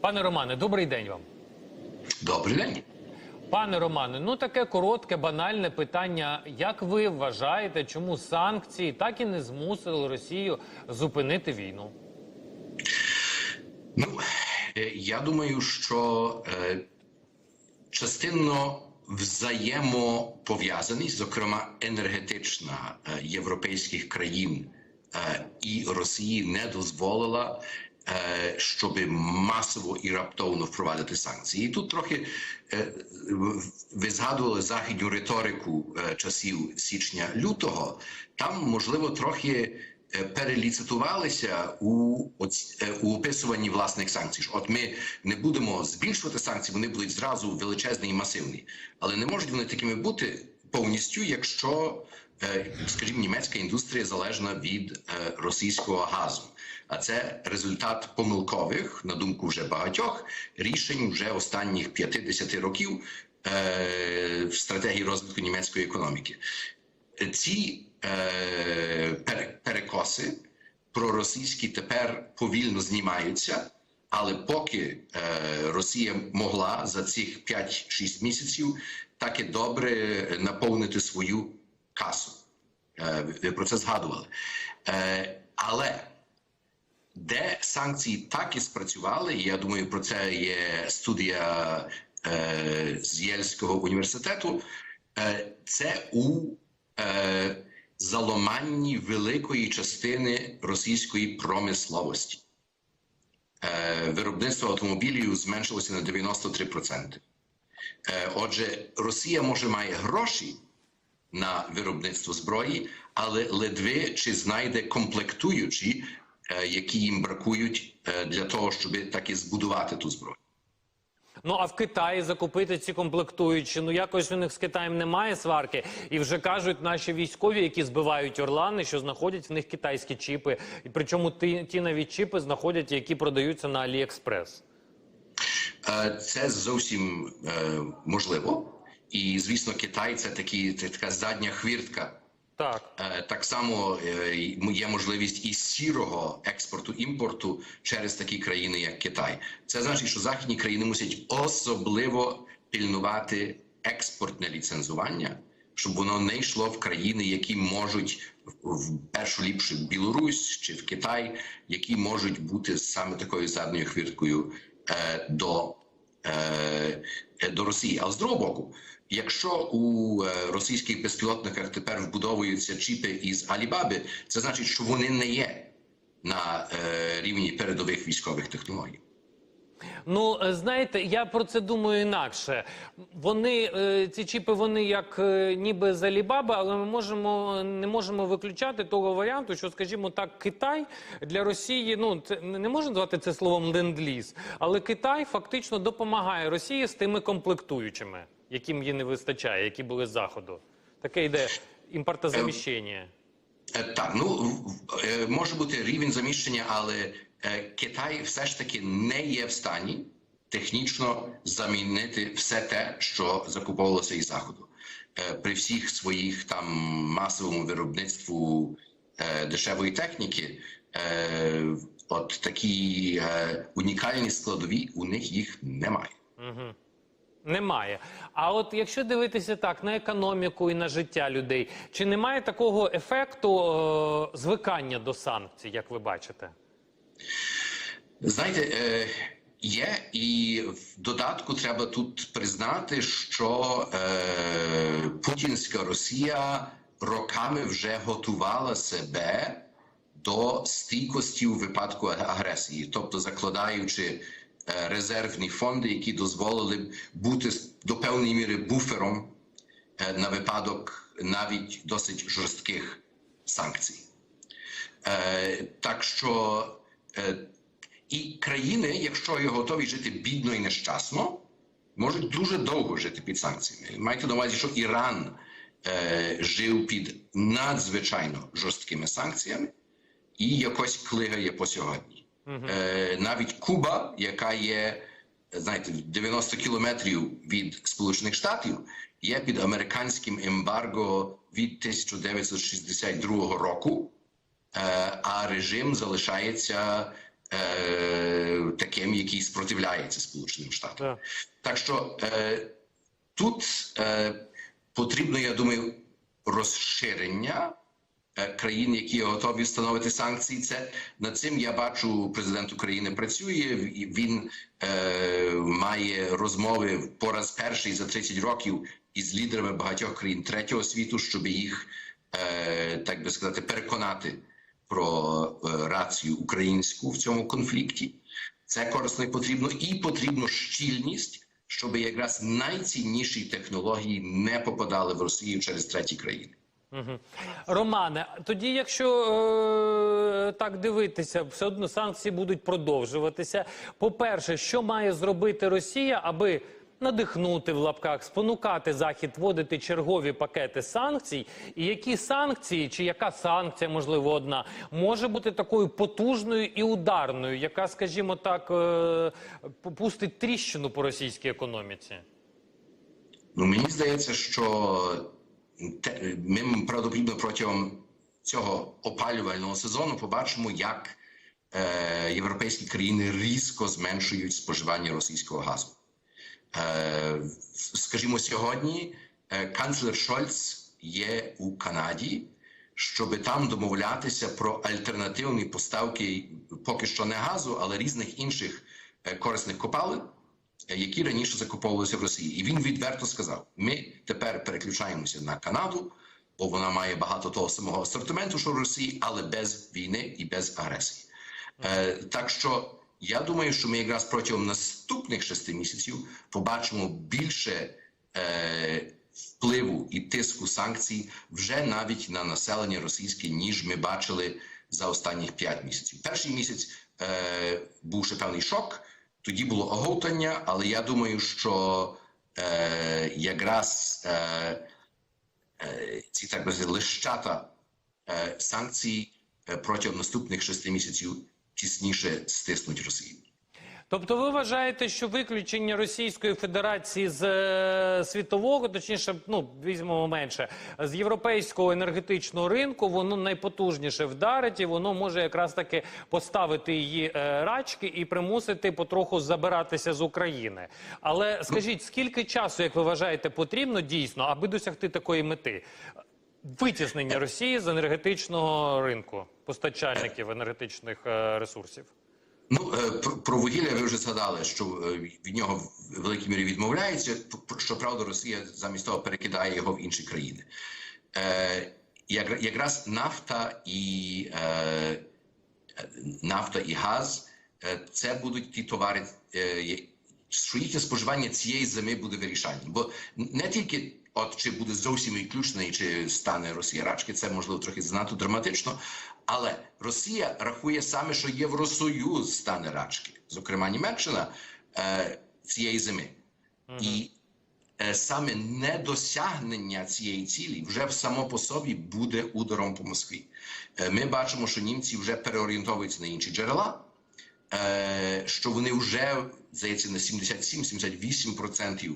Пане Романе, добрий день вам. Добрий день. Пане Романе, ну таке коротке, банальне питання. Як ви вважаєте, чому санкції так і не змусили Росію зупинити війну? Ну е, я думаю, що е, частинно взаємопов'язаність, зокрема енергетична е, європейських країн е, і Росії, не дозволила. Е, Щоб масово і раптовно впровадити санкції, і тут трохи е, ви згадували західню риторику е, часів січня-лютого. Там можливо трохи переліцитувалися у, е, у описуванні власних санкцій. От ми не будемо збільшувати санкції, вони будуть зразу величезні і масивні, але не можуть вони такими бути повністю, якщо, е, скажімо, німецька індустрія залежна від е, російського газу. А це результат помилкових, на думку вже багатьох, рішень вже останніх 50 років е, в стратегії розвитку німецької економіки ці пере- перекоси проросійські тепер повільно знімаються. Але поки е, Росія могла за цих 5-6 місяців так і добре наповнити свою касу. Е, ви- про це згадували. Е, але де санкції так і спрацювали, я думаю, про це є студія е, з Єльського університету. Е, це у е, заламанні великої частини російської промисловості. Е, виробництво автомобілів зменшилося на 93%. Е, отже, Росія може має гроші на виробництво зброї, але ледве чи знайде комплектуючі, е, які їм бракують для того, щоб таки збудувати ту зброю. Ну а в Китаї закупити ці комплектуючі. Ну якось у них з Китаєм немає сварки, і вже кажуть наші військові, які збивають орлани, що знаходять в них китайські чіпи. І причому ті, ті навіть чіпи знаходять, які продаються на Аліекспрес. Е, Це зовсім е, можливо. І звісно, Китай це такі це така задня хвіртка. Так. Е, Так само е, є можливість і сірого експорту імпорту через такі країни, як Китай. Це значить, що західні країни мусять особливо пільнувати експортне ліцензування, щоб воно не йшло в країни, які можуть в- першу ліпше в Білорусь чи в Китай, які можуть бути саме такою задньою хвірткою е, до до Росії. Але з другого боку, якщо у е, російських безпілотниках тепер вбудовуються чіпи із Алібаби, це значить, що вони не є на е, рівні передових військових технологій. Ну е, знаєте, я про це думаю інакше. Вони е, ці чіпи, вони як е, ніби з Алібаби, але ми можемо не можемо виключати того варіанту, що, скажімо так, Китай для Росії, ну це не можна назвати це словом ленд-ліз, але Китай фактично допомагає Росії з тими комплектуючими, яким їй не вистачає, які були з заходу. Таке йде імпортозаміщення. Е, Так, ну е, може бути рівень заміщення, але е, Китай все ж таки не є в стані технічно замінити все те, що закуповувалося із заходу. При всіх своїх там масовому виробництву дешевої техніки, от такі унікальні складові у них їх немає. Немає. А от якщо дивитися так на економіку і на життя людей, чи немає такого ефекту е, звикання до санкцій, як ви бачите? Знаєте, е, є і в додатку треба тут признати, що е, путінська Росія роками вже готувала себе до стійкості у випадку агресії, тобто закладаючи резервні фонди, які дозволили б бути до певної міри буфером е, на випадок навіть досить жорстких санкцій. Е, так що е, і країни, якщо є готові жити бідно і нещасно, можуть дуже довго жити під санкціями. Майте на увазі, що Іран е, жив під надзвичайно жорсткими санкціями і якось клигає по сьогодні. Е, навіть Куба, яка є, знаєте, 90 кілометрів від Сполучених Штатів, є під американським ембарго від 1962 року, е, а режим залишається е, таким, який спротивляється Сполученим Штатам. Так. Так що е, тут е, потрібно, я думаю, розширення країн, які готові встановити санкції. Це над цим я бачу, президент України працює. Він е, має розмови по раз перший за 30 років із лідерами багатьох країн третього світу, щоб їх е, так би сказати переконати про е, рацію українську в цьому конфлікті. Це корисно і потрібно, і потрібно щільність, щоб якраз найцінніші технології не попадали в Росію через треті країни. Мгм. Романе, тоді, якщо е, так дивитися, все одно санкції будуть продовжуватися. По-перше, що має зробити Росія, аби надихнути в лапках, спонукати Захід вводити чергові пакети санкцій? І які санкції, чи яка санкція, можливо, одна, може бути такою потужною і ударною, яка, скажімо так, е, пустить тріщину по російській економіці? Ну мені здається, що ми правдоподібно протягом цього опалювального сезону побачимо, як е, європейські країни різко зменшують споживання російського газу. Е, скажімо, сьогодні е, канцлер Шольц є у Канаді, щоб там домовлятися про альтернативні поставки поки що не газу, але різних інших е, корисних копалин, які раніше закуповувалися в Росії. І він відверто сказав: ми тепер переключаємося на Канаду, бо вона має багато того самого асортименту, що в Росії, але без війни і без агресії. Е, так що я думаю, що ми якраз протягом наступних шести місяців побачимо більше е, впливу і тиску санкцій вже навіть на населення російське, ніж ми бачили за останніх п'ять місяців. Перший місяць е, був ще певний шок, тоді було оговтання, але я думаю, що е, якраз е, е, ці так би лищата е, санкцій е, протягом наступних шести місяців тісніше стиснуть Росію. Тобто ви вважаєте, що виключення Російської Федерації з е, світового, точніше, ну візьмемо менше, з європейського енергетичного ринку, воно найпотужніше вдарить, і воно може якраз таки поставити її е, рачки і примусити потроху забиратися з України. Але скажіть, скільки часу, як ви вважаєте, потрібно дійсно, аби досягти такої мети? Витіснення Росії з енергетичного ринку, постачальників енергетичних е, ресурсів. Ну е, про, вугілля ви вже згадали, що е, від нього в великій мірі відмовляється. Щоправда, Росія замість того перекидає його в інші країни. Е, як, якраз нафта і нафта і газ це будуть ті товари, що їхнє споживання цієї зими буде вирішальним. Бо не тільки от чи буде зовсім відключений, чи стане Росія рачки, це можливо трохи занадто драматично. Але Росія рахує саме, що Євросоюз стане рачки, зокрема Німеччина е, цієї зими. І е, саме недосягнення цієї цілі вже само по собі буде ударом по Москві. Е, ми бачимо, що німці вже переорієнтовуються на інші джерела, е, що вони вже здається на 77-78%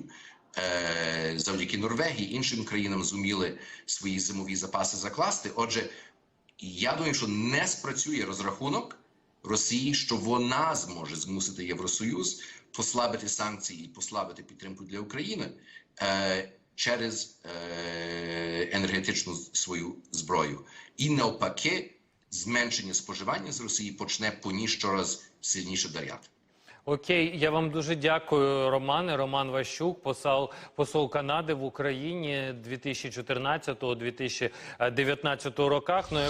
е, завдяки Норвегії іншим країнам зуміли свої зимові запаси закласти. Отже, я думаю, що не спрацює розрахунок Росії, що вона зможе змусити Євросоюз послабити санкції і послабити підтримку для України е, через е, енергетичну свою зброю, і навпаки, зменшення споживання з Росії почне по ній щораз сильніше вдаряти. Окей, я вам дуже дякую, Романе. Роман Ващук, посол, посол Канади в Україні 2014-2019 роках. Ну, як